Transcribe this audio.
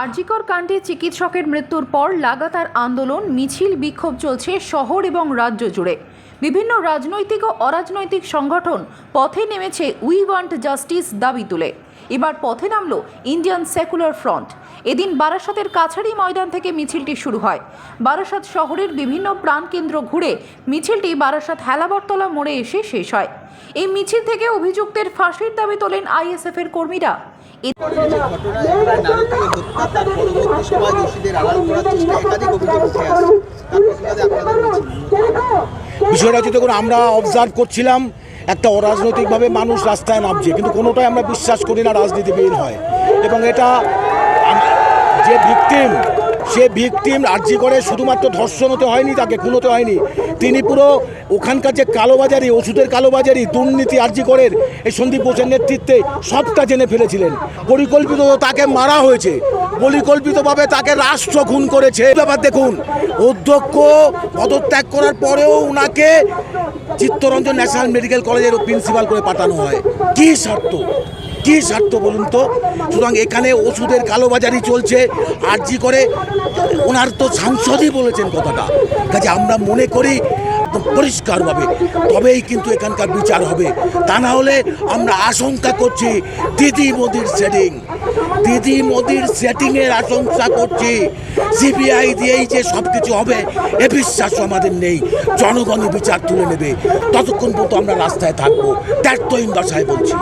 আরজিকর কাণ্ডে চিকিৎসকের মৃত্যুর পর লাগাতার আন্দোলন মিছিল বিক্ষোভ চলছে শহর এবং রাজ্য জুড়ে। বিভিন্ন রাজনৈতিক ও অরাজনৈতিক সংগঠন পথে নেমেছে উই ওয়ান্ট জাস্টিস দাবি তুলে। এবার পথে নামল ইন্ডিয়ান সেকুলার ফ্রন্ট। এদিন বারাসতের কাছারি ময়দান থেকে মিছিলটি শুরু হয়। বারাসত শহরের বিভিন্ন প্রাণকেন্দ্র ঘুরে মিছিলটি বারাসত হেলাবরতলা মোড়ে এসে শেষ হয়। এই মিছিল থেকে অভিযুক্তের ফাঁসির দাবি তোলেন আইএসএফ এর কর্মীরা। এ- যে ঘটনা হত্যা তার পরবর্তী সময় আড়াল করার চেষ্টা একাধিক অভিযোগ বিষয়টা দেখুন আমরা অবজার্ভ করছিলাম, একটা অরাজনৈতিকভাবে মানুষ রাস্তায় নামছে, কিন্তু কোনোটাই আমরা বিশ্বাস করি না রাজনীতিবিদ হয়। এবং এটা যে ভিকটিম সে ভিকটিম আর্জি করে, শুধুমাত্র ধর্ষণ হতে হয়নি, তাকে খুনোতে হয়নি। তিনি পুরো ওখানকার যে কালোবাজারি, ওষুধের কালোবাজারি, দুর্নীতি আর্জি করেন এই সন্দীপ ঘোষের নেতৃত্বে সবটা জেনে ফেলেছিলেন। পরিকল্পিত তাকে মারা হয়েছে। পরিকল্পিতভাবে তাকে রাষ্ট্র খুন করেছে। ব্যাপার দেখুন, অধ্যক্ষ পদত্যাগ করার পরেও ওনাকে চিত্তরঞ্জন ন্যাশনাল মেডিকেল কলেজের প্রিন্সিপাল করে পাঠানো হয়। কি স্বার্থ কি স্বার্থ বলুন তো? সুতরাং এখানে ওষুধের কালোবাজারি চলছে, আর্জি করে। ওনার তো সাংসদই বলেছেন কথাটা। কাজে আমরা মনে করি পরিষ্কারভাবে, তবেই কিন্তু এখানকার বিচার হবে। তা না হলে আমরা আশঙ্কা করছি দিদি মোদির সেটিং দিদি মোদির সেটিংয়ের আশঙ্কা করছি। সিবিআই দিয়েই যে সব কিছু হবে, এ বিশ্বাসও আমাদের নেই। জনগণই বিচার তুলে নেবে। ততক্ষণ পর্যন্ত আমরা রাস্তায় থাকব। দ্যাট তো ইন দশায় বলছি।